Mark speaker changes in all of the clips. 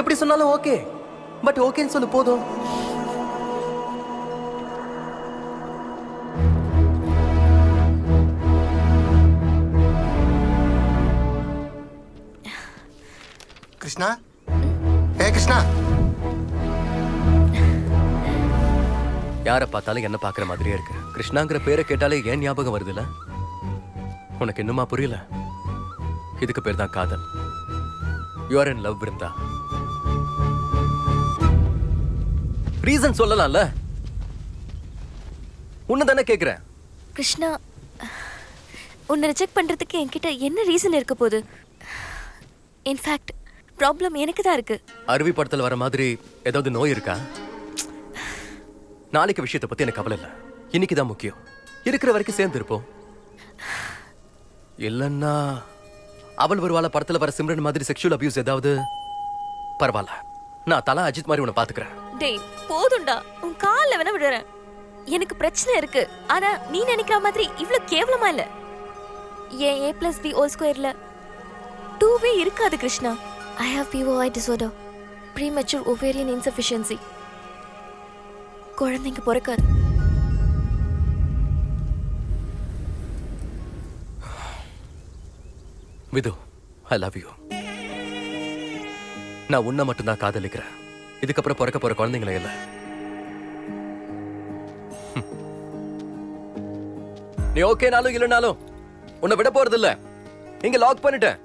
Speaker 1: எப்படி சொன்னாலும் okay. But ஓகேன்னு சொல்லு போதும்.
Speaker 2: கிருஷ்ணா? ஏ கிருஷ்ணா?
Speaker 1: யாரை பார்த்தாலும் என்ன பார்க்குற மாதிரியே இருக்கு. கிருஷ்ணாங்கிற பேரை கேட்டாலே ஏன் ஞாபகம் வருதுல்ல? உனக்கு இன்னுமா புரியல? இதுக்கு பேர் தான் காதல். யூஆர் இன் லவ் இருந்தா ரீசன் சொல்லலாம்ல? உன்னை தானே கேட்குறேன்
Speaker 3: கிருஷ்ணா உன்னை ரிஜெக்ட் பண்ணுறதுக்கு என்கிட்ட என்ன ரீசன் இருக்க போகுது? இன்ஃபேக்ட் ப்ராப்ளம் எனக்கு தான் இருக்கு.
Speaker 1: அருவி படத்துல வர மாதிரி ஏதாவது நோய் இருக்கா? நாளைக்கு விஷயத்தை பத்தி எனக்கு கவலை இல்லை. இன்னைக்கு தான் முக்கியம். இருக்கிற வரைக்கும் சேர்ந்து இருப்போம். இல்லைன்னா அவள் வருவாள படத்துல வர சிம்ரன் மாதிரி செக்ஷுவல் அபியூஸ் ஏதாவது? பரவாயில்ல. நான் தலா அஜித் மாதிரி உன்னை பாத்துக்கிறேன்
Speaker 3: டேய் போதும்டா. உன் காலில் வேணா விடுறேன். எனக்கு பிரச்சனை இருக்கு. ஆனா நீ நினைக்கிற மாதிரி இவ்ளோ கேவலமா இல்ல. ஏன் ஏ பிளஸ் பி ஓல் ஸ்கொயர்ல டூவே இருக்காது Krishna. I have POI disorder premature ovarian insufficiency குழந்தைங்க பிறக்காது.
Speaker 1: விது ஐ லவ் யூ நான் உன்னை மட்டும்தான் காதலிக்கிறேன். இதுக்கப்புறம் பிறக்க போற குழந்தைங்களே இல்ல. நீ ஓகேனாலும் இல்லைனாலும் உன்னை விட போறது இல்ல. இங்க லாக் பண்ணிட்டேன்.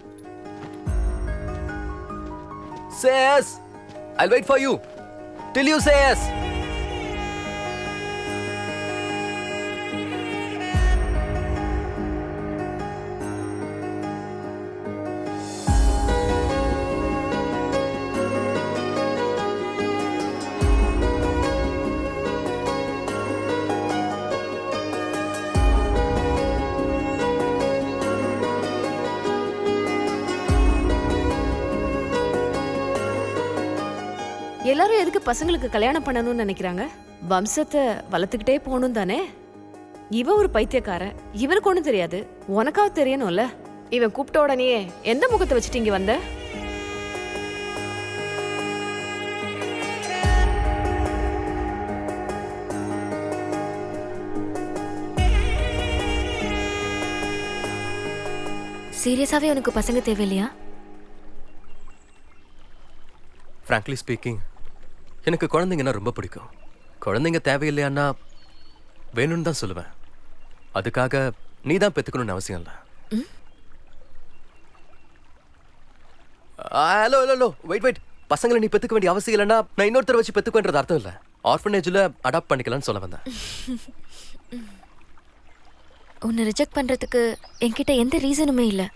Speaker 1: Say yes I wait for you till you
Speaker 4: say yes எதுக்கு பசங்களுக்கு கல்யாணம் பண்ணணும்னு நினைக்கிறாங்க? வம்சத்தை வளர்த்துக்கிட்டே போகணும் தானே? இவன் ஒரு பைத்தியக்காரன். இவனுக்கு ஒண்ணும் தெரியாது. உனக்காவது தெரியணும்ல. இவன் கூப்பிட்ட உடனேயே எந்த முகத்தை வச்சுட்டு இங்க வந்த?
Speaker 3: சீரியஸாவே உனக்கு பசங்க தேவையில்லையா?
Speaker 1: ஃப்ராங்க்லி ஸ்பீக்கிங் எனக்கு குழந்தைங்கன்னா ரொம்ப பிடிக்கும். குழந்தைங்க தேவையில்லையான்னா வேணும்னு தான் சொல்லுவேன். அதுக்காக நீ தான் பெற்றுக்கணும்னு அவசியம் இல்லை. Hello hello hello. Wait wait பசங்களை நீ பெற்றுக்க வேண்டிய அவசியம் இல்லைன்னா நான் இன்னொருத்தர் வச்சு பெற்றுக்கன்றது அர்த்தம் இல்லை. ஆர்ஃபனேஜில் அடாப்ட் பண்ணிக்கலாம்னு சொல்ல வந்தேன்.
Speaker 3: உன்னை ரிஜெக்ட் பண்றதுக்கு என்கிட்ட எந்த ரீசனுமே இல்லை.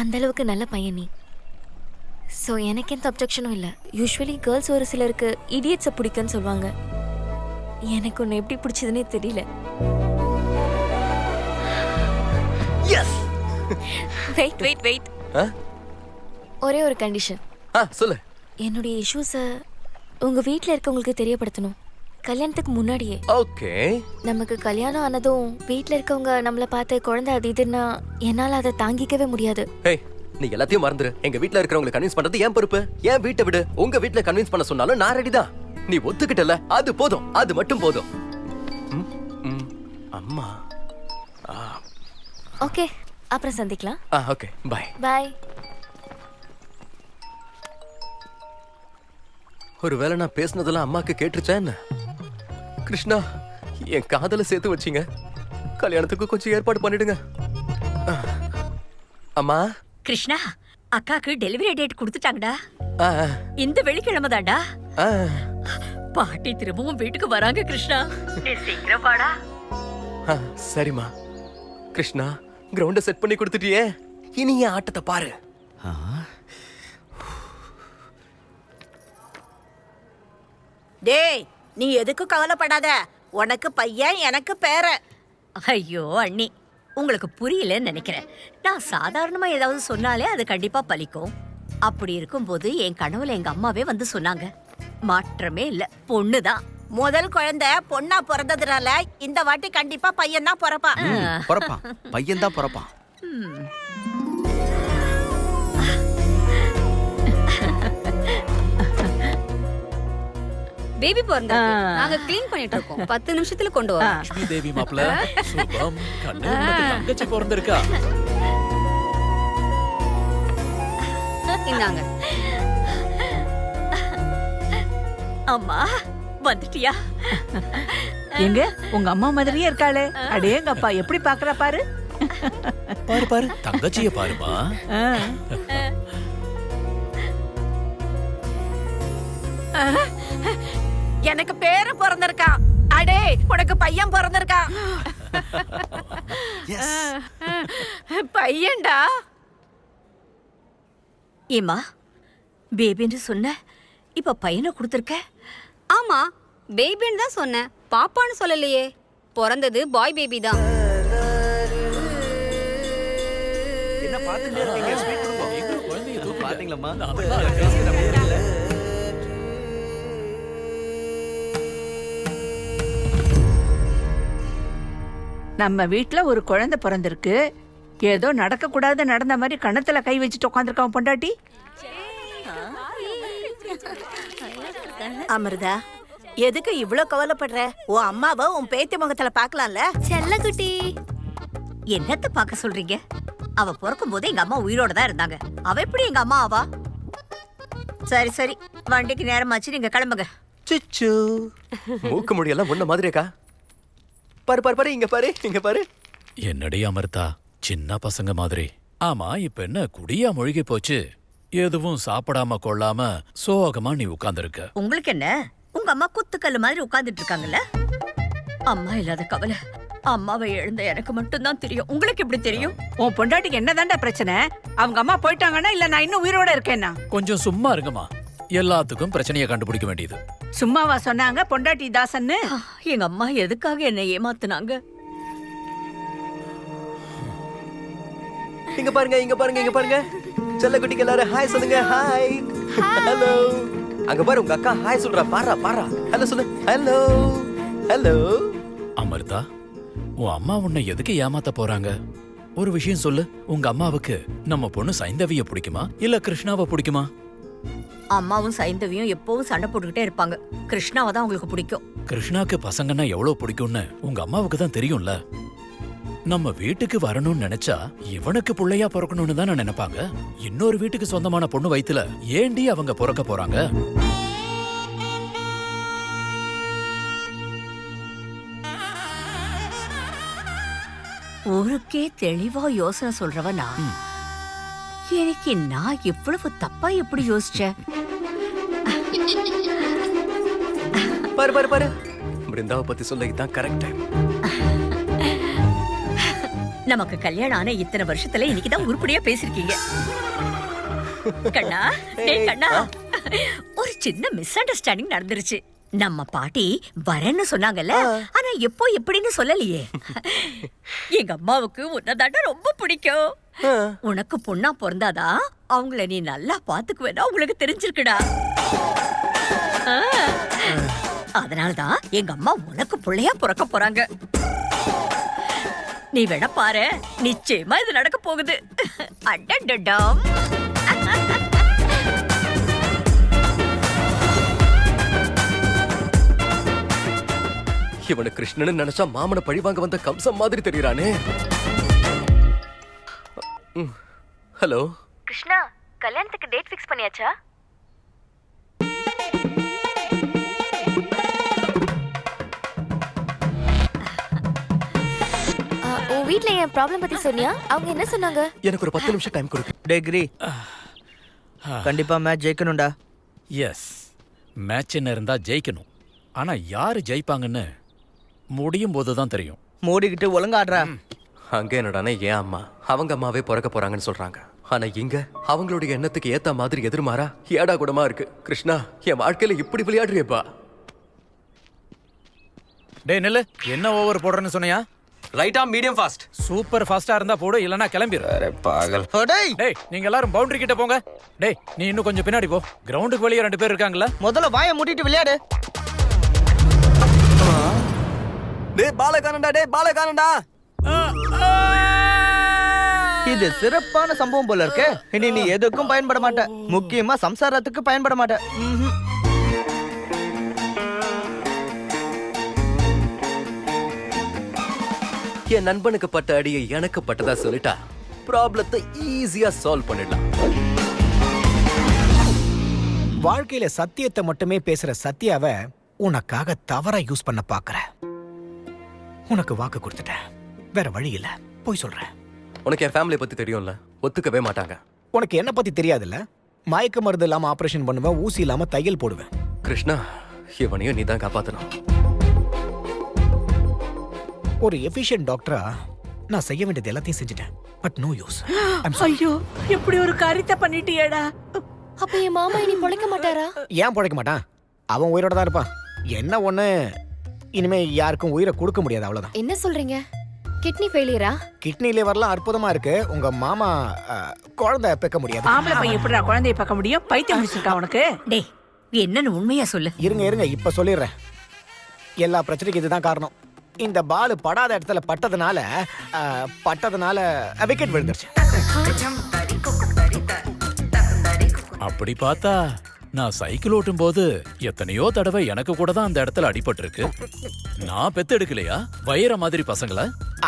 Speaker 3: அந்த அளவுக்கு நல்ல பையன் நீ. ஸோ எனக்கு எந்த அப்ஜெக்ஷனும் இல்லை. யூஸ்வலி கேர்ள்ஸ் ஒரு சிலருக்கு இடியட்ஸை பிடிக்குன்னு சொல்லுவாங்க எனக்கு உன்னை எப்படி பிடிச்சதுன்னே தெரியல. வெயிட் வெயிட் வெயிட் ஒரே ஒரு கண்டிஷன்
Speaker 1: ஆ சொல்லு.
Speaker 3: என்னுடைய இஷ்யூஸை உங்கள் வீட்டில் இருக்கவங்களுக்கு தெரியப்படுத்தணும். கல்யாணத்துக்கு முன்னாடியே.
Speaker 1: ஓகே
Speaker 3: நமக்கு கல்யாணம் ஆனதும் வீட்டில் இருக்கவங்க நம்மளை பார்த்து குழந்தை அது இதுன்னா என்னால் அதை தாங்கிக்கவே முடியாது.
Speaker 1: நீ எல்லாத்தையும் மறந்துரு. எங்க வீட்ல இருக்கிறவங்களை கன்வின்ஸ் பண்றது ஏன் பொறுப்பு. ஏன் வீட்டை விடு. உங்க வீட்ல கன்வின்ஸ் பண்ண சொன்னாலும் நான் ரெடி தான். நீ ஒத்துக்கிட்டல. அது போதும். அது மட்டும் போதும். அம்மா.
Speaker 3: ஓகே. அப்புறம் சந்திக்கலாம்.
Speaker 1: Ah okay. பாய்.
Speaker 3: பாய்.
Speaker 1: ஒருவேளை நான் பேசுனதெல்லாம் அம்மாக்கு கேட்டுருச்சா என்ன? கிருஷ்ணா என் காதல சேர்த்து வச்சீங்க. கல்யாணத்துக்கு கொஞ்சம் ஏற்பாடு பண்ணிடுங்க. அம்மா.
Speaker 5: கிருஷ்ணா அக்காக்கு டெலிவரி டேட் கொடுத்துட்டாங்கடா. இந்த வெள்ளிக்கிழமை தான்டா.
Speaker 1: ஆ,
Speaker 5: பாட்டி திரும்பவும் வீட்டுக்கு வராங்க கிருஷ்ணா. நீ சீக்கிரம் வாடா.
Speaker 1: ஆ, சரிம்மா. கிருஷ்ணா கிரவுண்ட செட் பண்ணி கொடுத்துட்டியே. இனி என் ஆட்டத்தை பாரு.
Speaker 6: டேய் நீ எதுக்கும் கவலைப்படாத. உனக்கு பையன் எனக்கு பேரன்.
Speaker 5: ஐயோ அண்ணி. உங்களுக்கு புரியலன்னு நினைக்கிறேன். நான் சாதாரணமா ஏதாவது சொன்னாலே அது கண்டிப்பா பலிக்கும். அப்படி இருக்கும்போது என் கனவுல எங்க அம்மாவே வந்து சொன்னாங்க. மாற்றமே இல்ல பொண்ணுதான்.
Speaker 6: முதல் குழந்தை பொண்ணா பிறந்ததுனால இந்த வாட்டி கண்டிப்பா பையன் தான் பிறப்பான்
Speaker 7: பிறப்பான். பையன் தான் பிறப்பான்
Speaker 8: பேபி பிறந்தா நாங்க க்ளீன் பண்ணிட்டு இருக்கோம் பத்து நிமிஷத்துல கொண்டு வரோம்.
Speaker 9: லட்சுமி தேவி மாப்பிள்ள சுபம் கண்ணு தங்கச்சி பிறந்திருக்கா?
Speaker 8: இந்தாங்க.
Speaker 5: அம்மா வந்துட்டியா?
Speaker 10: எங்க? உங்க அம்மா மாதிரியே இருக்காளே. அடேங்கப்பா எப்படி பாக்குறா பாரு?
Speaker 9: பாரு பாரு. தங்கச்சிய பாருமா.
Speaker 10: ஆ.
Speaker 6: எனக்கு பேரு பிறந்திருக்கான் அடே உனக்கு பையன் பிறந்திருக்கான் பையன்டா.
Speaker 5: ஏம்மா பேபின்னு சொன்ன இப்ப பையனை கொடுத்துருக்க?
Speaker 8: ஆமா பேபின்னு தான் சொன்னேன் பாப்பான்னு சொல்லலையே. பிறந்தது பாய் பேபி தான்.
Speaker 7: என்ன இருக்கீங்க? ஸ்வீட். பாத்தீங்களா
Speaker 10: நம்ம வீட்ல ஒரு குழந்தை பிறந்திருக்கு. ஏதோ நடக்க கூடாது நடந்த மாதிரி கணத்துல கை வச்சுட்டு உட்காந்துருக்கான் பொண்டாட்டி.
Speaker 6: அமிர்தா எதுக்கு இவ்ளோ கவலைப்படுற? உன் அம்மாவை உன் பேத்தி முகத்துல பாக்கலாம்ல
Speaker 3: செல்லக்குட்டி.
Speaker 5: என்னத்த பார்க்க சொல்றீங்க? அவ பிறக்கும் போது எங்க அம்மா உயிரோட தான் இருந்தாங்க. அவ எப்படி எங்க அம்மா ஆவா? சரி சரி. வண்டிக்கு நேரமாச்சு நீங்க கிளம்புங்க.
Speaker 1: சிச்சு. மூக்கு முடியெல்லாம் ஒண்ணு மாதிரியாக்கா பாரு பாரு பாரு இங்க பாரு இங்க பாரு.
Speaker 9: என்னடி அமர்த்தா சின்ன பசங்க மாதிரி. ஆமா இப்ப என்ன குடியா மூழ்கி போச்சு? எதுவும் சாப்பிடாம கொள்ளாம சோகமா நீ உட்கார்ந்திருக்க.
Speaker 5: உங்களுக்கு என்ன? உங்க அம்மா குத்துக்கல்லு மாதிரி உட்கார்ந்துட்டு இருக்காங்கல்ல? அம்மா இல்லாத கவலை. அம்மாவை எழுந்த எனக்கு மட்டும்தான் தெரியும். உங்களுக்கு எப்படி தெரியும்?
Speaker 10: உன் பொண்டாட்டிக்கு என்னதான்டா பிரச்சனை? அவங்க அம்மா போயிட்டாங்கன்னா இல்ல நான் இன்னும் உயிரோட இருக்கேன்னா?
Speaker 9: கொஞ்சம் சும்மா இருங்கம்மா. எல்லாத்துக்கும் பிரச்சனையை கண்டுபிடிக்க வேண்டியது.
Speaker 10: சும்மாவா சொன்னாங்க பொண்டாட்டி தாசன்னு?
Speaker 5: எங்க அம்மா எதுக்காக என்னை ஏமாத்துனாங்க?
Speaker 1: இங்க பாருங்க இங்க பாருங்க இங்க பாருங்க. செல்ல குட்டிக்கு எல்லாரும் ஹாய் சொல்லுங்க ஹாய் ஹலோ அங்க பாரு உங்க அக்கா ஹாய் சொல்றா. பாரா பாரா ஹலோ சொல்லு. ஹலோ ஹலோ
Speaker 9: அமர்தா உன் அம்மா உன்னை எதுக்கு ஏமாத்த போறாங்க? ஒரு விஷயம் சொல்லு. உங்க அம்மாவுக்கு நம்ம பொண்ணு சைந்தவிய பிடிக்குமா? இல்ல கிருஷ்ணாவை பிடிக்குமா?
Speaker 5: அம்மாவும் சைந்தவியும் எப்பவும் சண்டை போட்டுக்கிட்டே இருப்பாங்க. கிருஷ்ணாவை தான் உங்களுக்கு பிடிக்கும்.
Speaker 9: கிருஷ்ணாக்கு பசங்கன்னா எவ்வளவு பிடிக்கும்னு உங்க அம்மாவுக்கு தான் தெரியும்ல. நம்ம வீட்டுக்கு வரணும்னு நினைச்சா இவனுக்கு புள்ளையா பிறக்கணும்னு தான் நினைப்பாங்க. இன்னொரு வீட்டுக்கு சொந்தமான பொண்ணு வயித்துல ஏண்டி அவங்க பிறக்க போறாங்க?
Speaker 5: ஊருக்கே தெளிவா யோசனை சொல்றவ நான் எனக்கு நான் இவ்வளவு தப்பா எப்படி யோசிச்சேன்
Speaker 1: பாரு பாரு பாரு. பிருந்தாவை பத்தி சொல்ல இதுதான் கரெக்ட் டைம்
Speaker 5: நமக்கு கல்யாணம் ஆன இத்தனை வருஷத்துல இன்னைக்குதான் உருப்படியா பேசிருக்கீங்க. கண்ணா டேய் கண்ணா. ஒரு சின்ன மிஸ் அண்டர்ஸ்டாண்டிங் நடந்துருச்சு. நம்ம பாட்டி வரேன்னு சொன்னாங்கல்ல ஆனா எப்போ எப்படின்னு சொல்லலையே. எங்க அம்மாவுக்கு உன்னதாண்டா ரொம்ப பிடிக்கும். உனக்கு பொண்ணா பிறந்தாதான் அவங்கள நீ நல்லா பாத்துக்குவேனா? உங்களுக்கு தெரிஞ்சிருக்குடா. ஆ. அதனாலதான் எங்க அம்மா உனக்கு பிள்ளையா பிறக்க போறாங்க. நீ வேணா பாரு நிச்சயமா இது நடக்க போகுது. அடடடாம்.
Speaker 1: இவனை கிருஷ்ணன் நினைச்சா மாமனை பழிவாங்க வந்த கம்சம் மாதிரி தெரியறானே. ஹலோ.
Speaker 3: கிருஷ்ணா கல்யாணத்துக்கு டேட் ஃபிக்ஸ் பண்ணியாச்சா? உன் வீட்ல என் ப்ராப்ளம் பத்தி சொன்னியா? அவங்க என்ன சொன்னாங்க?
Speaker 1: எனக்கு ஒரு பத்து நிமிஷம் டைம் கொடுக்கு
Speaker 11: டேக்ரி கண்டிப்பா மேட்ச் ஜெயிக்கணும்டா.
Speaker 9: எஸ் மேட்ச் என்ன இருந்தா ஜெயிக்கணும். ஆனா யாரு ஜெயிப்பாங்கன்னு முடியும் போதுதான் தெரியும்.
Speaker 11: மூடிக்கிட்டு ஒழுங்கா ஆடுறா
Speaker 1: அங்க என்னடானே ஏன் அம்மா. அவங்க அம்மாவே பிறக்க போறாங்கன்னு சொல்றாங்க. ஆனா இங்க அவங்களுடைய எண்ணத்துக்கு ஏத்த மாதிரி எதிர்மாறா ஏடா கூடமா இருக்கு. கிருஷ்ணா என் வாழ்க்கையில இப்படி விளையாடுறியப்பா.
Speaker 9: டேய் நெல்லு என்ன ஓவர் போடுறேன்னு சொன்னியா?
Speaker 7: ரைட்டா மீடியம் ஃபாஸ்ட்
Speaker 9: சூப்பர் ஃபாஸ்டா இருந்தா போடு இல்லனா கிளம்பிரு.
Speaker 7: பாகல்.
Speaker 11: டேய்.
Speaker 9: டேய் நீங்க எல்லாரும் பவுண்டரி கிட்ட போங்க. டேய் நீ இன்னும் கொஞ்சம் பின்னாடி போ. கிரவுண்டுக்கு வெளியே ரெண்டு பேர் இருக்காங்கல்ல?
Speaker 11: முதல்ல வாயை மூடிட்டு விளையாடு.
Speaker 1: டேய் பாலகானண்டா டேய் பாலகானண்டா
Speaker 11: இது சிறப்பான சம்பவம் போல இருக்க. இனி நீ எதுக்கும் பயன்பட மாட்ட. முக்கியமா சம்சாரத்துக்கு பயன்பட மாட்ட.
Speaker 1: என் நண்பனுக்கு பட்ட அடியை எனக்கு பட்டதா சொல்லிட்டா ப்ராப்ளத்தை ஈஸியா சால்வ் பண்ணிடலாம்.
Speaker 12: வாழ்க்கையில சத்தியத்தை மட்டுமே பேசுற சத்யாவ உனக்காக தவறா யூஸ் பண்ண பாக்குற. உனக்கு வாக்கு கொடுத்துட்டேன். வேற வழி இல்ல. போய் சொல்றேன்.
Speaker 1: உனக்கு என் ஃபேமிலியை பத்தி தெரியும்ல. ஒத்துக்கவே மாட்டாங்க.
Speaker 12: உனக்கு என்ன பத்தி தெரியாதுல்ல? மயக்க மருந்து இல்லாம ஆபரேஷன் பண்ணுவேன் ஊசி இல்லாம தையல் போடுவேன்.
Speaker 1: கிருஷ்ணா இவனையும் நீ தான் காப்பாத்தணும்.
Speaker 12: ஒரு எஃபிஷியன்ட் டாக்டரா நான் செய்ய வேண்டியது எல்லாத்தையும் செஞ்சுட்டேன். பட் நோ யூஸ்
Speaker 10: ஐயோ எப்படி ஒரு காரியத்தை பண்ணிட்டியேடா.
Speaker 3: அப்ப என் மாமா இனி பொழைக்க மாட்டாரா?
Speaker 12: ஏன் பிழைக்க மாட்டான்? அவன் உயிரோட தான் இருப்பான். என்ன ஒண்ணு? இனிமே யாருக்கும் உயிரை கொடுக்க முடியாது அவ்வளவுதான்.
Speaker 3: என்ன சொல்றீங்க? கிட்னி ஃபெயிலியரா
Speaker 12: கிட்னி லிவர்லாம் அற்புதமா இருக்கு. உங்க மாமா அஹ், குழந்தை பெக்க முடியாது.
Speaker 10: ஆம்பளை பையன் எப்படிடா குழந்தைய பார்க்க முடியும்? பைத்தியம் முடிச்சிருக்கா உனக்கு?
Speaker 5: டேய் என்னன்னு உண்மையா சொல்லு.
Speaker 12: இருங்க இருங்க இப்ப சொல்லிடுறேன். எல்லா பிரச்சனைக்கும் இதுதான் காரணம். இந்த பால் படாத இடத்துல பட்டதுனால அஹ், பட்டதுனால விக்கெட் விழுந்துருச்சு.
Speaker 9: அப்படி பார்த்தா நான் சைக்கிள் ஓட்டும் போது எத்தனையோ தடவை எனக்கு கூட தான் அந்த இடத்துல அடிபட்டிருக்கு. நான் பெத்து எடுக்கலையா? வயிற மாதிரி பசங்கள?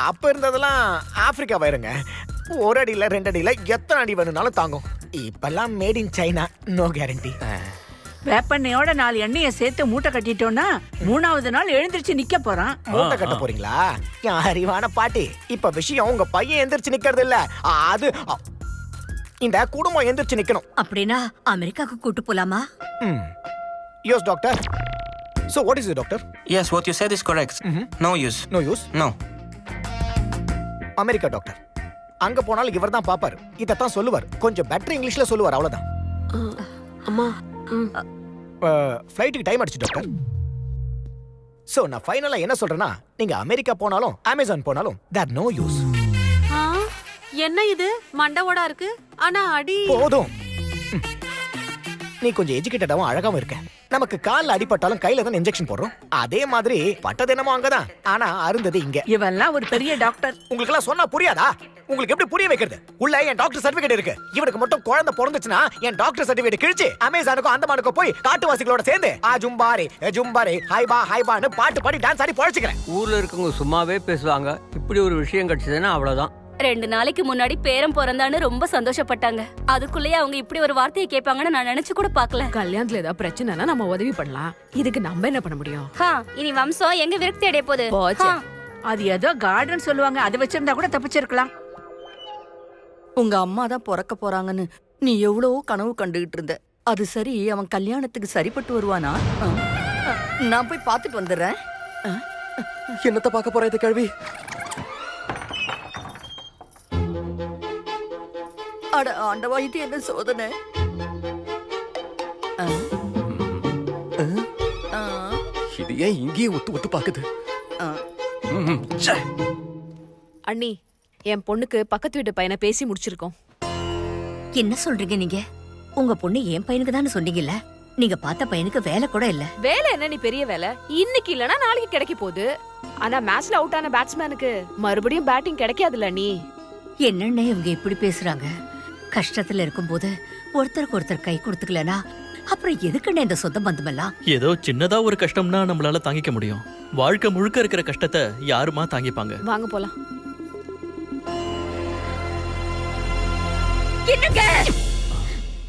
Speaker 12: அப்ப இருந்ததெல்லாம் ஆப்பிரிக்கா வயருங்க ஒரு அடியில ரெண்டு அடியில எத்தனை அடி வேணும்னாலும் தாங்கும். இப்பெல்லாம் made in China no guarantee
Speaker 10: வேப்பெண்ணையோட நாலு எண்ணெயை சேர்த்து மூட்டை கட்டிட்டோம்னா மூணாவது நாள் எழுந்திருச்சு நிக்க போறான்.
Speaker 12: மூட்டை கட்ட போறீங்களா? அறிவான பாட்டி இப்ப விஷயம் உங்க பையன் எந்திரிச்சு நிக்கிறது இல்ல. அது இந்த குடும்பம் எந்திரிச்சு நிக்கணும்.
Speaker 5: அப்படின்னா அமெரிக்காக்கு கூட்டு போலாமா?
Speaker 12: Yes doctor so what is doctor
Speaker 7: Yes, what you said is correct. No use.
Speaker 12: No use
Speaker 7: No.
Speaker 12: America doctor அங்க போனாலும் இவர் தான் பாப்பாரு. இதத்தான் சொல்லுவார். கொஞ்சம் பெட்டர் இங்கிலீஷ்ல சொல்லுவார் அவ்வளவுதான்.
Speaker 4: அம்மா
Speaker 12: ஃப்ளைட்டுக்கு டைம் ஆயிடுச்சு டாக்டர் சோ நான் ஃபைனலா என்ன சொல்றேன்னா நீங்க அமெரிக்கா போனாலும் அமேசான் போனாலும் that நோ யூஸ்
Speaker 4: என்ன இது? மண்டவோடா இருக்கு. ஆனா அடி.
Speaker 12: போதும். நீ கொஞ்சம் எஜுகேட்டடாவும் அழகாவும் இருக்க. நமக்கு கால்ல அடிபட்டாலும் கையில தான் இன்ஜெக்ஷன் போடுறோம். அதே மாதிரி பட்டது என்னமோ அங்கதான். ஆனா அருந்தது இங்க.
Speaker 10: இவன்லாம் ஒரு பெரிய டாக்டர்.
Speaker 12: உங்களுக்கு எல்லாம் சொன்னா புரியாதா? உங்களுக்கு எப்படி புரிய வைக்கிறது? உள்ள என் டாக்டர் சர்டிபிகேட் இருக்கு. இவனுக்கு மட்டும் குழந்தை பிறந்துச்சுன்னா என் டாக்டர் சர்டிபிகேட் கிழிச்சு அமேசானுக்கும் அந்தமானுக்கும் போய் காட்டுவாசிகளோட சேர்ந்து ஆ ஜும்பாரே ஜும்பாரே ஹைபா ஹைபான்னு பாட்டு பாடி டான்ஸ் ஆடி பழச்சிக்கிறேன்.
Speaker 11: ஊர்ல இருக்கவங்க சும்மாவே பேசுவாங்க. இப்படி ஒரு விஷயம் கிடைச்சதுன்னா அவ்வளவுதான்.
Speaker 3: ரெண்டு நாளைக்கு முன்னாடி பேரம் பிறந்தான்னு ரொம்ப சந்தோஷப்பட்டாங்க. அதுக்குள்ளேயே அவங்க இப்படி ஒரு வார்த்தையை கேட்பாங்கன்னு நான் நினைச்சு கூட பார்க்கல.
Speaker 4: கல்யாணத்துல ஏதாவது பிரச்சனைனா நம்ம உதவி பண்ணலாம். இதுக்கு நம்ம என்ன பண்ண முடியும்?
Speaker 3: ஹா இனி வம்சம் எங்க விரக்தி அடைய போகுது?
Speaker 4: போச்சே.
Speaker 3: ஹா.
Speaker 10: அது ஏதோ கார்டன் சொல்லுவாங்க அதை வச்சிருந்தா கூட தப்பிச்சிருக்கலாம்.
Speaker 6: உங்க அம்மா தான் பிறக்க போறாங்கன்னு நீ எவ்வளவோ கனவு கண்டுகிட்டு இருந்த? அது சரி அவன் கல்யாணத்துக்கு சரிப்பட்டு வருவானா? ஆ? ஆ, நான் போய் பார்த்துட்டு வந்துடுறேன்.
Speaker 1: என்னத்த பார்க்க போற இது கேள்வி?
Speaker 6: அட ஆண்டவா இது என்ன சோதனை? ஆ? ஆ,
Speaker 1: இது ஏன் இங்கேயே ஒத்து ஒத்து பாக்குது.
Speaker 4: அண்ணி என் பொண்ணுக்கு பக்கத்து வீட்டு பையனை பேசி முடிச்சிருக்கோம்.
Speaker 5: என்ன சொல்றீங்க நீங்க? உங்க பொண்ணு என் பையனுக்கு தானே சொன்னீங்கல்ல? நீங்க பார்த்த பையனுக்கு வேலை கூட இல்ல.
Speaker 4: வேலை என்ன நீ பெரிய வேலை? இன்னைக்கு இல்லனா நாளைக்கு கிடைக்க போகுது. ஆனா மேட்ச்ல அவுட் ஆன பேட்ஸ்மேனுக்கு மறுபடியும் பேட்டிங் கிடைக்காதுல்ல நீ
Speaker 5: என்னண்ணே இவங்க இப்படி பேசுறாங்க? கஷ்டத்துல இருக்கும்போது ஒருத்தருக்கு ஒருத்தர் கை கொடுத்துக்கலனா அப்புறம் எதுக்குண்ணே இந்த சொந்த பந்தம் எல்லாம்
Speaker 11: ஏதோ சின்னதா ஒரு கஷ்டம்னா நம்மளால தாங்கிக்க முடியும். வாழ்க்கை முழுக்க இருக்கிற கஷ்டத்தை யாருமா தாங்கிப்பாங்க?
Speaker 4: வாங்க போலாம்.
Speaker 5: என்னங்க?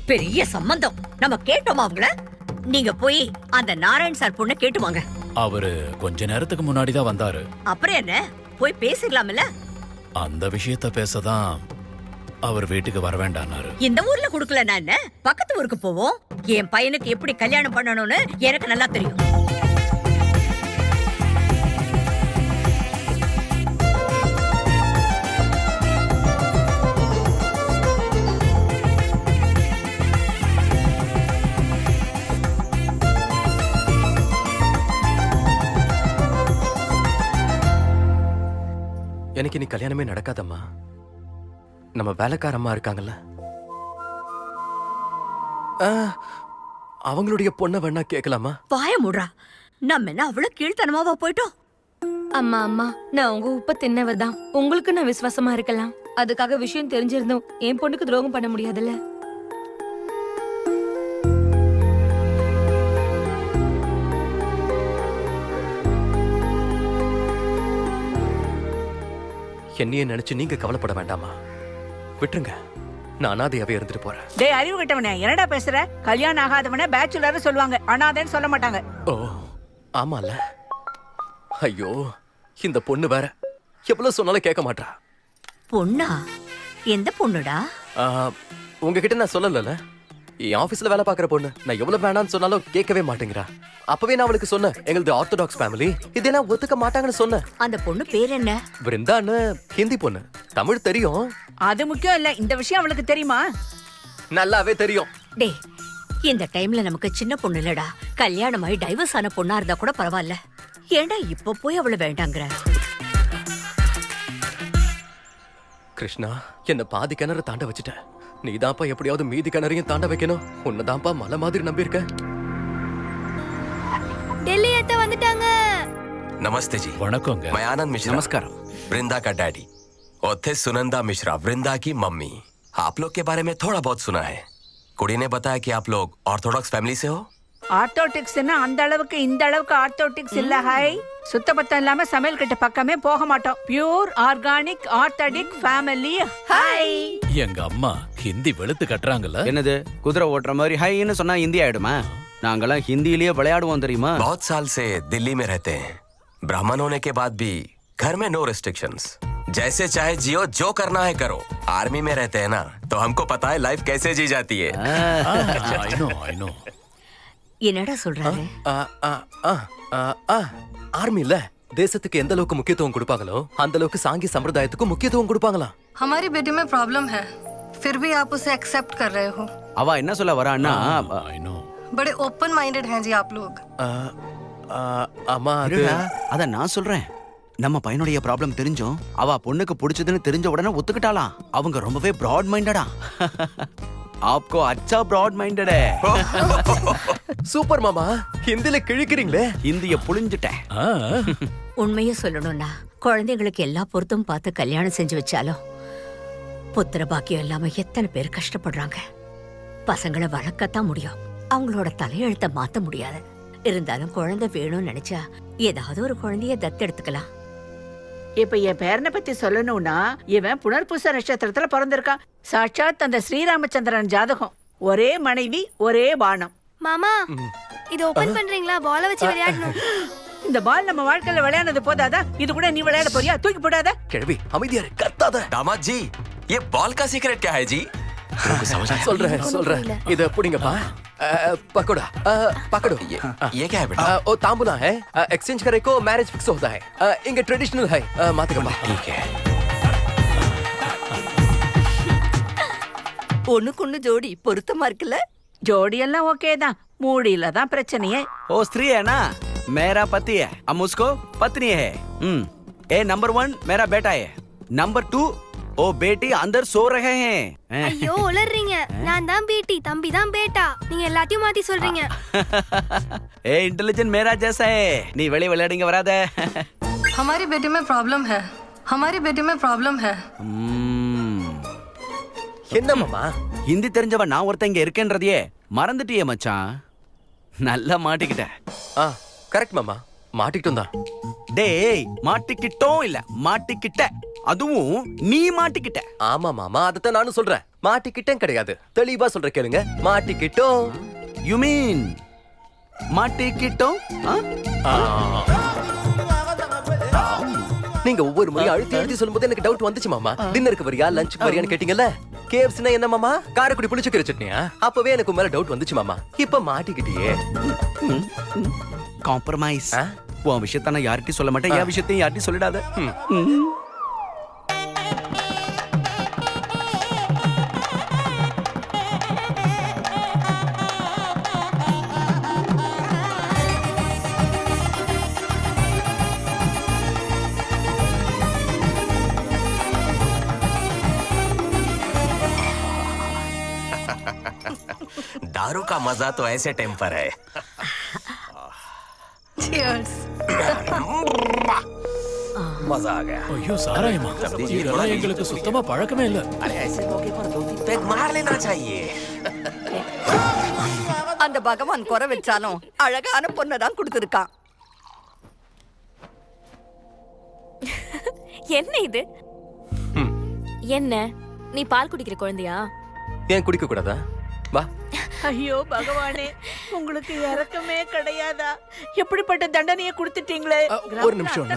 Speaker 5: பெரிய சம்பந்தம். நம்ம கேட்டோமா அவங்கள? நீங்க போய் அந்த நாராயண் சார் பொண்ணை கேட்டு வாங்க.
Speaker 9: அவரு கொஞ்ச நேரத்துக்கு முன்னாடி தான் வந்தாரு.
Speaker 5: அப்புறம் என்ன? போய் பேசிக்கலாம்ல
Speaker 9: அந்த விஷயத்த பேசதான் அவர் வீட்டுக்கு வர வேண்டான்னாரு
Speaker 5: இந்த ஊர்ல குடுக்கலன்னா என்ன? பக்கத்து ஊருக்கு போவோம். என் பையனுக்கு எப்படி கல்யாணம் பண்ணணும்னு எனக்கு நல்லா தெரியும்.
Speaker 1: எனக்கு இனி கல்யாணமே நடக்காதம்மா. நம்ம வேலைக்கார அம்மா இருக்காங்கல்ல? ஆ, அவங்களுடைய பொண்ணை வேணா கேட்கலாமா
Speaker 5: வாய முடுறா. நம்ம என்ன அவ்வளவு கீழ்த்தனமாவா போயிட்டோம்?
Speaker 3: அம்மா அம்மா நான் உங்க உப்ப தின்னவர் தான் உங்களுக்கு நான் விசுவாசமா இருக்கலாம். அதுக்காக விஷயம் தெரிஞ்சிருந்தோம் என் பொண்ணுக்கு துரோகம் பண்ண முடியாதுல்ல?
Speaker 1: என்னையே நினைச்சு நீங்க கவலைப்பட வேண்டாமா விட்டுருங்க. நான் அனாதையாவே இருந்துட்டு போறேன்.
Speaker 10: டேய் அறிவு கிட்டவனே என்னடா பேசுற? கல்யாணம் ஆகாதவன பேச்சுலர் சொல்லுவாங்க. அனாதைன்னு சொல்ல மாட்டாங்க.
Speaker 1: ஓ ஆமால ஐயோ இந்த பொண்ணு வேற. எவ்வளவு சொன்னாலும் கேட்க மாட்டா
Speaker 5: பொண்ணா? எந்த பொண்ணுடா?
Speaker 1: ஆ, உங்ககிட்ட நான் சொல்லல என் ஆபீஸ்ல வேலை பார்க்குற பொண்ணு. நான் எவ்வளவு வேணாம்னு சொன்னாலும் கேட்கவே மாட்டேங்கிறா. அப்பவே நான் அவளுக்கு சொன்னேன் எங்களது ஆர்த்தடாக்ஸ் ஃபேமிலி இதெல்லாம் ஒத்துக்க மாட்டாங்கன்னு சொன்னேன்.
Speaker 5: அந்த பொண்ணு பேர் என்ன?
Speaker 1: பிருந்தான்னு ஹிந்தி பொண்ணு. தமிழ் தெரியும்.
Speaker 10: அது முக்கியம் இல்ல இந்த விஷயம் அவளுக்கு தெரியுமா?
Speaker 1: நல்லாவே தெரியும்.
Speaker 5: டே இந்த டைம்ல நமக்கு சின்ன பொண்ணு இல்லடா. கல்யாணமாயி டைவர்ஸ் ஆன பொண்ணா இருந்தா கூட பரவாயில்ல. ஏன்டா இப்ப போய் அவளை வேண்டாங்கிற?
Speaker 1: கிருஷ்ணா என்ன பாதி கிணறு தாண்ட வச்சுட்ட நீதான்ப்பா எப்படியாவது மீதி கிணறையும் தாண்ட வைக்கணும் உன்னதான்ப்பா மலை மாதிரி நம்பியிருக்க
Speaker 13: டெல்லி அத்தை வந்துட்டாங்க
Speaker 14: नमस्ते जी
Speaker 9: வணக்கங்க
Speaker 14: मैं आनंद मिश्रा
Speaker 9: नमस्कार।
Speaker 14: वृंदा का डैडी और थे सुनंदा मिश्रा वृंदा की मम्मी आप लोग के बारे में थोड़ा बहुत सुना है कुड़ी ने बताया कि आप लोग ऑर्थोडॉक्स फैमिली से हो
Speaker 10: ஆர்த்தோட்டிக்ஸ்னா அந்த அளவுக்கு இந்த அளவுக்கு ஆர்த்தோட்டிக்ஸ் இல்ல ஹாய் சுத்தபத்தம் இல்லாம சமையல் கிட்ட பக்கமே போக மாட்டோம் pure organic authentic family hi
Speaker 9: எங்க அம்மா ஹிந்தி வெளுத்து கட்டுறாங்கல்ல
Speaker 7: என்னது குதிரை ஓட்டுற மாதிரி ஹைன்னு சொன்னா ஹிந்தி ஆயிடுமா நாங்கெல்லாம் ஹிந்தியிலேயே விளையாடுவோம் தெரியுமா
Speaker 14: बहुत साल से दिल्ली में रहते हैं ब्राह्मण होने के बाद भी घर में नो रिस्ट्रिक्शंस जैसे चाहे जियो जो करना है करो आर्मी में रहते हैं ना तो हमको पता है लाइफ कैसे जी जाती है
Speaker 9: ஐ நோ ஐ நோ
Speaker 5: என்னடா சொல்றாரு
Speaker 1: ஆ, ஆ, ஆ, ஆ, ஆ. ஆர்மில தேசத்துக்கு எந்த அளவுக்கு முக்கியத்துவம் கொடுப்பாங்களோ அந்த அளவுக்கு சாங்கி சம்பிரதாயத்துக்கும் முக்கியத்துவம் கொடுப்பாங்களாம்
Speaker 15: हमारी बेटी में प्रॉब्लम है फिर भी आप उसे एक्सेप्ट कर रहे हो
Speaker 7: அவ என்ன சொல்ல வரான்னா
Speaker 9: ஐ நோ
Speaker 15: बड़े ओपन माइंडेड हैं जी आप लोग
Speaker 1: ஆ, ஆ, அம்மா அது
Speaker 7: இருடா, அத நான் சொல்றேன் நம்ம பையனுடைய ப்ராப்ளம் தெரிஞ்சும் அவ பொண்ணுக்கு பிடிச்சதுன்னு தெரிஞ்ச உடனே ஒத்துக்கிட்டாளாம் அவங்க ரொம்பவே பிராட் மைண்டடா ஆப்கோ அச்சா பிராட் மைண்டடே
Speaker 1: சூப்பர் மாமா ஹிந்தில கிழிக்கிறீங்களே
Speaker 7: இந்திய புளிஞ்சிட்டேன்
Speaker 5: உண்மையை சொல்லணும்னா குழந்தைங்களுக்கு எல்லா பொருத்தம் பார்த்து கல்யாணம் செஞ்சு வச்சாலும் புத்திர பாக்கியம் இல்லாம எத்தனை பேர் கஷ்டப்படுறாங்க பசங்களை வளர்க்கத்தான் முடியும் அவங்களோட தலையெழுத்த மாத்த முடியாது இருந்தாலும் குழந்தை வேணும்னு நினைச்சா ஏதாவது ஒரு குழந்தைய தத்தெடுத்துக்கலாம்
Speaker 10: இப்ப என் பேரனை பத்தி சொல்லணும்னா இவன் புனர்பூச நட்சத்திரத்துல பிறந்திருக்கான் சாட்சாத் அந்த ஸ்ரீராமச்சந்திரன் ஜாதகம் ஒரே மனைவி ஒரே பானம்
Speaker 13: மாமா இது ஓபன் பண்றீங்களா பால வச்சு விளையாடணும்
Speaker 10: இந்த பால் நம்ம வாழ்க்கையில விளையாடுனது போதாதா இது கூட நீ விளையாட போறியா தூக்கி போடாத
Speaker 1: கிழவி அமைதியா இரு, கத்தாத
Speaker 14: दामाद जी ये बॉल का सीक्रेट क्या है जी मेरे को समझ आया।
Speaker 1: சொல்றேன் சொல்றேன் இத புடிங்கப்பா ஆ, पकड़ा आ, पकड़ो
Speaker 14: ये ये क्या है
Speaker 1: आ,
Speaker 14: बेटा
Speaker 1: ओ तांबुला है एक्सचेंज करे को मैरिज फिक्स होता है आ, इंगे ट्रेडिशनल है आ, मातकम्मा
Speaker 14: ठीक है
Speaker 15: ஒண்ணுக்கு ஒண்ணு ஜோடி பொருத்தமா இருக்குல்ல
Speaker 10: ஜோடி எல்லாம் ஓகே தான் மூடியில தான் பிரச்சனையே
Speaker 7: ओ स्त्री है ना मेरा पति है हम उसको पत्नी है हम्म ए नंबर वन मेरा बेटा है नंबर टू ओ बेटी अंदर सो रहे हैं
Speaker 13: ஐயோ உளறீங்க நான் தான் பேட்டி தம்பி தான் பேட்டா நீங்க எல்லாத்தையும் மாத்தி சொல்றீங்க
Speaker 7: ए इंटेलिजेंट मेरा जैसा है நீ வெளிய விளையாடுங்க வராத
Speaker 15: हमारी बेटी में प्रॉब्लम है हमारी बेटी में प्रॉब्लम है
Speaker 7: ம்ம்.
Speaker 1: என்ன மாமா
Speaker 7: ஹிந்தி தெரிஞ்சவன் நான் ஒருத்தன் இங்க இருக்கேன்றதையே மறந்துட்டியே மச்சான் நல்லா மாட்டிக்கிட்ட
Speaker 1: ஆ கரெக்ட் மாமா மாட்டிக்கிட்டோம் தான்
Speaker 7: டேய் மாட்டிக்கிட்டோம் இல்ல மாட்டிக்கிட்ட அதுவும் நீ மாட்டிக்கிட்ட.
Speaker 1: ஆமா மாமா அதத்தான் நானும் சொல்றேன். மாட்டிக்கிட்டேன் கிடையாது. தெளிவா சொல்ற கேளுங்க. மாட்டிக்கிட்டோம்.
Speaker 7: யூ மீன் மாட்டிக்கிட்டோம்?
Speaker 1: நீங்க ஒவ்வொரு முறையும் அழுத்தி அழுத்தி சொல்லும்போது எனக்கு டவுட் வந்துச்சு மாமா. டின்னருக்கு வரியா லஞ்சுக்கு வரியான்னு கேட்டீங்கல்ல? கேஎஃப்சினா என்ன மாமா? காரைக்குடி புளிச்சக்கீரை சட்னியா? அப்பவே எனக்கு மேல டவுட் வந்துச்சு மாமா. இப்ப மாட்டிக்கிட்டியே.
Speaker 7: காம்ப்ரமைஸ்
Speaker 1: ஆ?
Speaker 7: உன் விஷயத்த நான் யார்கிட்டயும் சொல்ல மாட்டேன். என் விஷயத்தையும் யார்கிட்டயும் சொல்லிடாத.
Speaker 14: दारू का मजा तो ऐसे टेम्पर है
Speaker 15: Cheers.
Speaker 14: मजा आ गया
Speaker 9: ஐயோ சாராயமா இதெல்லாம் எங்களுக்கு சுத்தமா பழக்கமே இல்ல
Speaker 14: अरे ऐसे मौके पर दो तीन पैग मार लेना चाहिए
Speaker 15: அந்த பகவான் குறை வச்சாலும் அழகான பொண்ணை தான் கொடுத்துருக்கான்
Speaker 13: என்ன இது
Speaker 16: என்ன நீ பால் குடிக்கிற குழந்தையா
Speaker 1: ஏன் குடிக்க கூடாதா வா.
Speaker 10: ஐயோ பகவானே உங்களுக்கு இறக்கமே கிடையாதா? எப்படிப்பட்ட தண்டனையை கொடுத்துட்டீங்களே?
Speaker 1: ஒரு நிமிஷம்.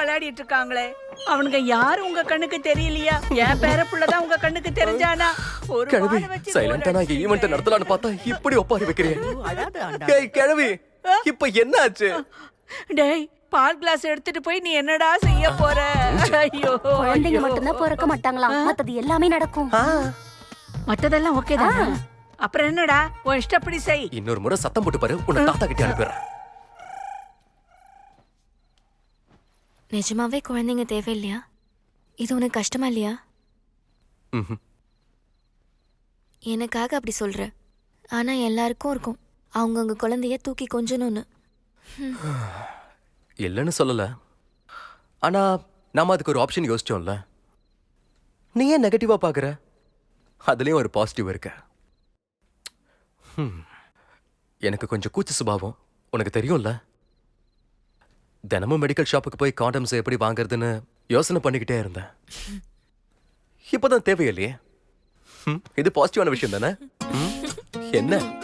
Speaker 10: விளையாடிட்டு இருக்காங்களே அவனுங்க யாரு உங்க கண்ணுக்கு தெரியலையா? என் பேர புள்ளதான் உங்க கண்ணுக்கு தெரிஞ்சானா? ஒரு
Speaker 1: கிழவி சைலண்டா நான் ஈவெண்ட் நடத்தலாம்னு பார்த்தா இப்படி ஒப்பாரி வைக்கிறேன். ஏய் கிழவி இப்ப என்ன ஆச்சு
Speaker 10: டேய் பால் கிளாஸ் எடுத்துட்டு போய் நீ என்னடா செய்ய போற? ஐயோ
Speaker 16: குழந்தைங்க
Speaker 10: ஐயோ.
Speaker 16: மட்டும்தான் பிறக்க மாட்டாங்களாம். மத்தது எல்லாமே நடக்கும்.
Speaker 10: மத்ததெல்லாம் ஓகே தான்? அப்புறம் என்னடா? உன் இஷ்டப்படி செய்.
Speaker 1: இன்னொரு முறை சத்தம் போட்டு பாரு. உன்னை தாத்தா கிட்ட அனுப்பிடுறேன்
Speaker 16: நிஜமாவே குழந்தைங்க தேவையில்லையா? இது உனக்கு கஷ்டமா இல்லையா?
Speaker 1: ம்ஹும்.
Speaker 16: எனக்காக அப்படி சொல்ற. ஆனா எல்லாருக்கும் இருக்கும். அவங்கவுங்க குழந்தைய தூக்கி கொஞ்சணும்னு.
Speaker 1: இல்லைன்னு சொல்லல. ஆனா நாம அதுக்கு ஒரு ஆப்ஷன் யோசிச்சோம்ல. நீ ஏன் நெகட்டிவா பாக்குற? அதுலயும் ஒரு பாசிட்டிவ் இருக்கு. Hmm. எனக்கு கொஞ்சம் கூச்ச சுபாவம். உனக்கு தெரியும்ல? தினமும் மெடிக்கல் ஷாப்புக்கு போய் காண்டம்ஸ் எப்படி வாங்குறதுன்னு யோசனை பண்ணிக்கிட்டே இருந்தேன். இப்போதான் தேவையில்லையே. Hmm. இது பாசிட்டிவான விஷயம் தானே? Hmm. என்ன?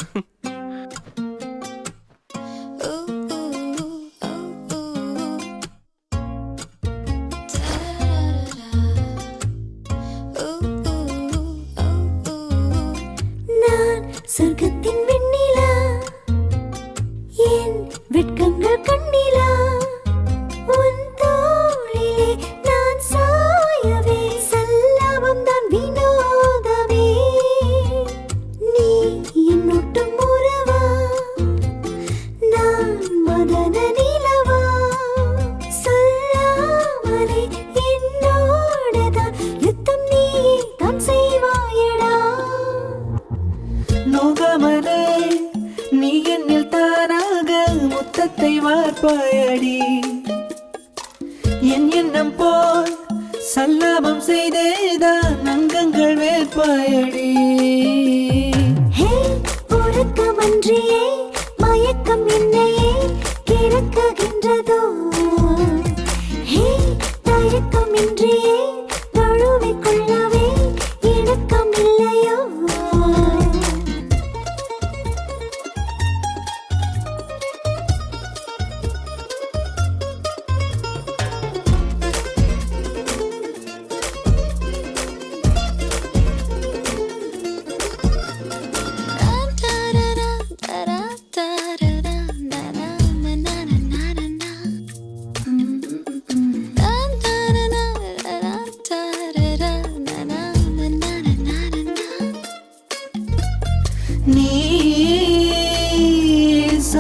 Speaker 16: சல்லாபம்
Speaker 6: செய்தேதான் அங்கங்கள் வேட்பாயடி.
Speaker 16: உறக்கமன்றியே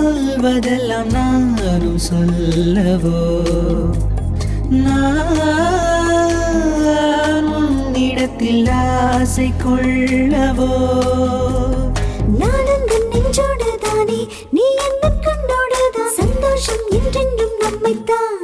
Speaker 6: சொல்வதெல்லாம் நானும் சொல்லவோ? நான் உன்னிடத்தில் ஆசை கொள்ளவோ?
Speaker 16: நான் நெஞ்சோடு தானே நீ என்ன கண்ணோடுதான் சந்தோஷம் என்றென்றும் நம்மைத்தான்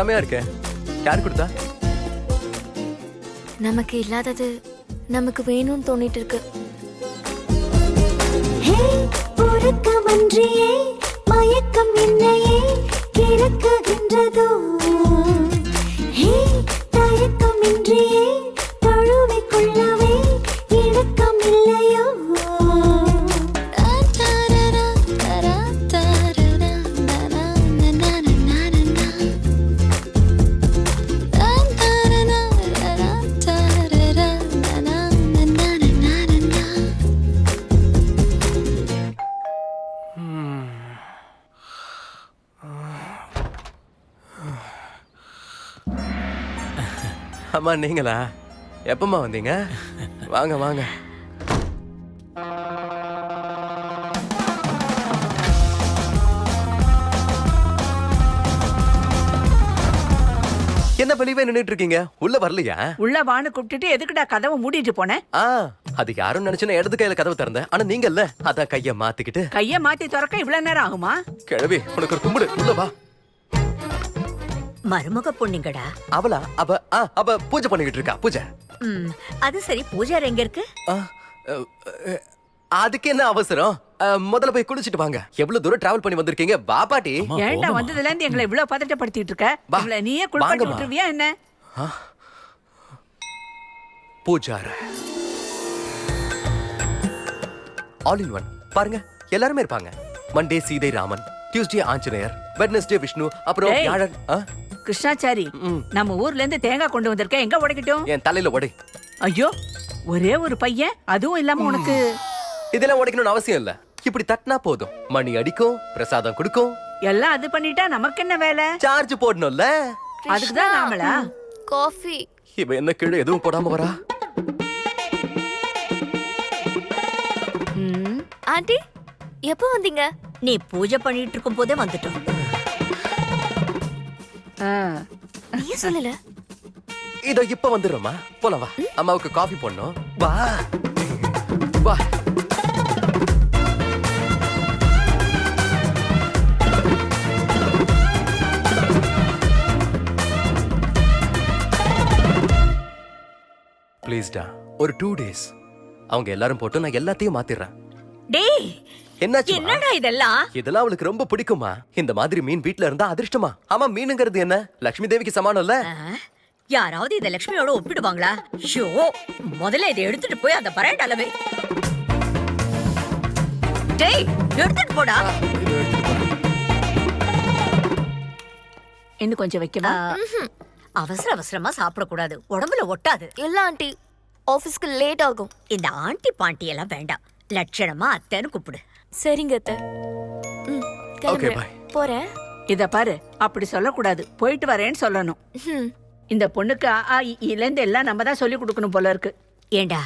Speaker 1: செமையா இருக்கே. யார் கொடுத்தா?
Speaker 16: நமக்கு இல்லாதது நமக்கு வேணும்னு தோணிட்டு இருக்கு ஹே உறக்கமன்றியே மயக்கம் என்னையே கிறக்குகின்றதோ ஹே
Speaker 1: அம்மா நீங்களா? எப்பம்மா வந்தீங்க? வாங்க வாங்க. என்ன வெளியவே நின்னுட்டு இருக்கீங்க உள்ள வரலையா?
Speaker 10: உள்ள வான்னு கூப்பிட்டுட்டு எதுக்குடா கதவை மூடிட்டு போனேன்
Speaker 1: ஆ அது யாரும் நினைச்சுன்னா இடது கையில கதவை திறந்தேன். ஆனா நீங்க இல்ல அதான் கைய மாத்திக்கிட்டு.
Speaker 10: கைய மாத்தி திறக்க இவ்வளவு நேரம் ஆகுமா?
Speaker 1: கிழவி உனக்கு ஒரு கும்பிடு. உள்ள வா.
Speaker 5: மருமக பொண்ணுங்கடா.
Speaker 1: அவளா? அவ ஆ அவ பூஜை பண்ணிக்கிட்டு இருக்கா. பூஜை.
Speaker 5: ம் அது சரி. பூஜார் எங்க இருக்கு?
Speaker 1: அதுக்கு என்ன அவசரம்? முதல்ல போய் குளிச்சிட்டு வாங்க. எவ்வளவு தூரம் டிராவல் பண்ணி வந்திருக்கீங்க? வா பாட்டி.
Speaker 10: ஏன்டா. வந்ததுல இருந்து எங்களை இவ்வளவு பதட்டப்படுத்திட்டு இருக்க?
Speaker 1: வா.
Speaker 10: எங்களை நீயே குளிப்பாட்டி. விட்டுருவியா என்ன?
Speaker 1: பூஜார. ஆல் இன் ஒன் பாருங்க எல்லாருமே இருப்பாங்க. Monday Sita Raman Tuesday Anjaneyar Wednesday Vishnu அப்புறம். வியாழன் ஆ,
Speaker 10: கிருஷ்ணாச்சாரி. நம்ம ஊர்ல இருந்து தேங்காய் கொண்டு வந்திருக்க. எங்க உடைக்கட்டும்?
Speaker 1: என் தலையில உடை.
Speaker 10: ஐயோ ஒரே ஒரு பையன் அதுவும் இல்லாம உனக்கு.
Speaker 1: இதெல்லாம் உடைக்கணும்னு அவசியம் இல்ல. இப்படி தட்டினா போதும். மணி அடிக்கும் பிரசாதம் கொடுக்கும்.
Speaker 10: எல்லாம் அது பண்ணிட்டா நமக்கு என்ன வேலை?
Speaker 1: சார்ஜ் போடணும்ல.
Speaker 10: அதுக்குதான் நாமளா?
Speaker 3: காஃபி.
Speaker 1: இவ என்ன கீழே எதுவும் போடாம வரா.
Speaker 3: ஆண்டி எப்போ வந்தீங்க?
Speaker 5: நீ பூஜை பண்ணிட்டு இருக்கும் போதே வந்துட்டோம்.
Speaker 10: ஆ.
Speaker 3: நீயே சொல்லல.
Speaker 1: இதோ இப்ப வந்துடுறோமா போலாம் வா. அம்மாவுக்கு காஃபி போடணும். வா. வா. ப்ளீஸ்டா ஒரு டூ டேஸ் அவங்க எல்லாரும் போட்டு நான் எல்லாத்தையும் மாத்திடுறேன்.
Speaker 5: டேய்
Speaker 1: என்னாச்சு
Speaker 5: என்னடா இதெல்லாம்?
Speaker 1: இதெல்லாம் அவளுக்கு ரொம்ப பிடிக்குமா? இந்த மாதிரி மீன் வீட்ல இருந்தா அதிர்ஷ்டமா? ஆமா மீனுங்கிறது என்ன? லட்சுமி தேவிக்கு சமானம்ல?
Speaker 5: ஆ? யாராவது இத லட்சுமியோட ஒப்பிடுவாங்களா? ஷோ முதல்ல இதை எடுத்துட்டு போய் அந்த பரேண்டால வை. டேய் எடுத்துட்டு போடா.
Speaker 10: இன்னும் கொஞ்சம் வைக்கவா?
Speaker 5: அவசர அவசரமா சாப்பிடக்கூடாது. உடம்புல ஒட்டாது.
Speaker 3: இல்ல ஆண்டி. ஆபீஸ்க்கு லேட் ஆகும்.
Speaker 5: இந்த ஆண்டி பாண்டி எல்லாம் வேண்டாம். லட்சணமா அத்தைன்னு கூப்பிடு.
Speaker 3: சரிங்க அத்தை. ம் கிளம்புறேன்.
Speaker 1: bye.
Speaker 3: போறேன்.
Speaker 10: இத பாரு அப்படி சொல்லக்கூடாது. போயிட்டு வரேன்னு சொல்லணும்.
Speaker 3: ம்.
Speaker 10: இந்த பொண்ணுக்கு ஆ, இ, எல்லாம் நம்ம தான் சொல்லி கொடுக்கணும் போல இருக்கு.
Speaker 5: ஏண்டா?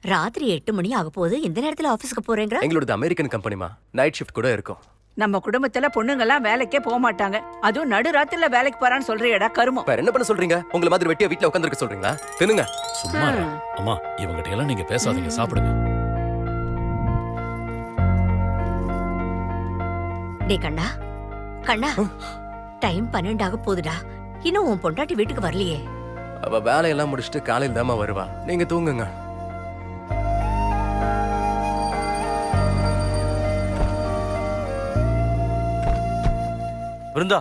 Speaker 5: ராத்திரி எட்டு மணி ஆக போகுது இந்த நேரத்துல ஆபீஸ்க்கு போறேங்கிற?
Speaker 1: எங்களோட அமெரிக்கன் கம்பெனிமா நைட் ஷிஃப்ட் கூட இருக்கும்.
Speaker 10: நம்ம குடும்பத்துல பொண்ணுங்கெல்லாம் வேலைக்கே போக மாட்டாங்க. அதுவும் நடுராத்திரில வேலைக்கு போறான்னு சொல்றியடா கருமம்.
Speaker 1: வேற என்ன பண்ண சொல்றீங்க? உங்களை மாதிரி வெட்டியா வீட்ல உட்காந்துருக்க சொல்றீங்களா? தின்னுங்க.
Speaker 9: சும்மா இரு. அம்மா இவங்கிட்ட எல்லாம் நீங்க பேசாதீங்க. சாப்பிடுங்க.
Speaker 5: டேய் கண்ணா கண்ணா டைம் பன்னெண்டாக போகுதுடா இன்னும் உன் பொண்டாட்டி வீட்டுக்கு வரலையே
Speaker 1: அவ வேலையெல்லாம் முடிச்சுட்டு காலையில் தாம்மா வருவா நீங்க தூங்குங்க
Speaker 7: वृंदा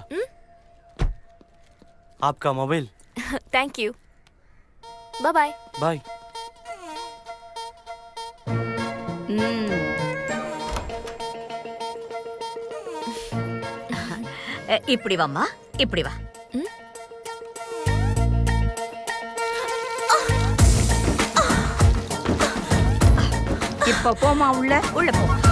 Speaker 7: आपका mobile
Speaker 3: thank you bye
Speaker 7: bye
Speaker 10: ம்.
Speaker 5: இப்படி வாம்மா. இப்படி வா.
Speaker 10: இப்ப போமா உள்ள.
Speaker 5: உள்ள போ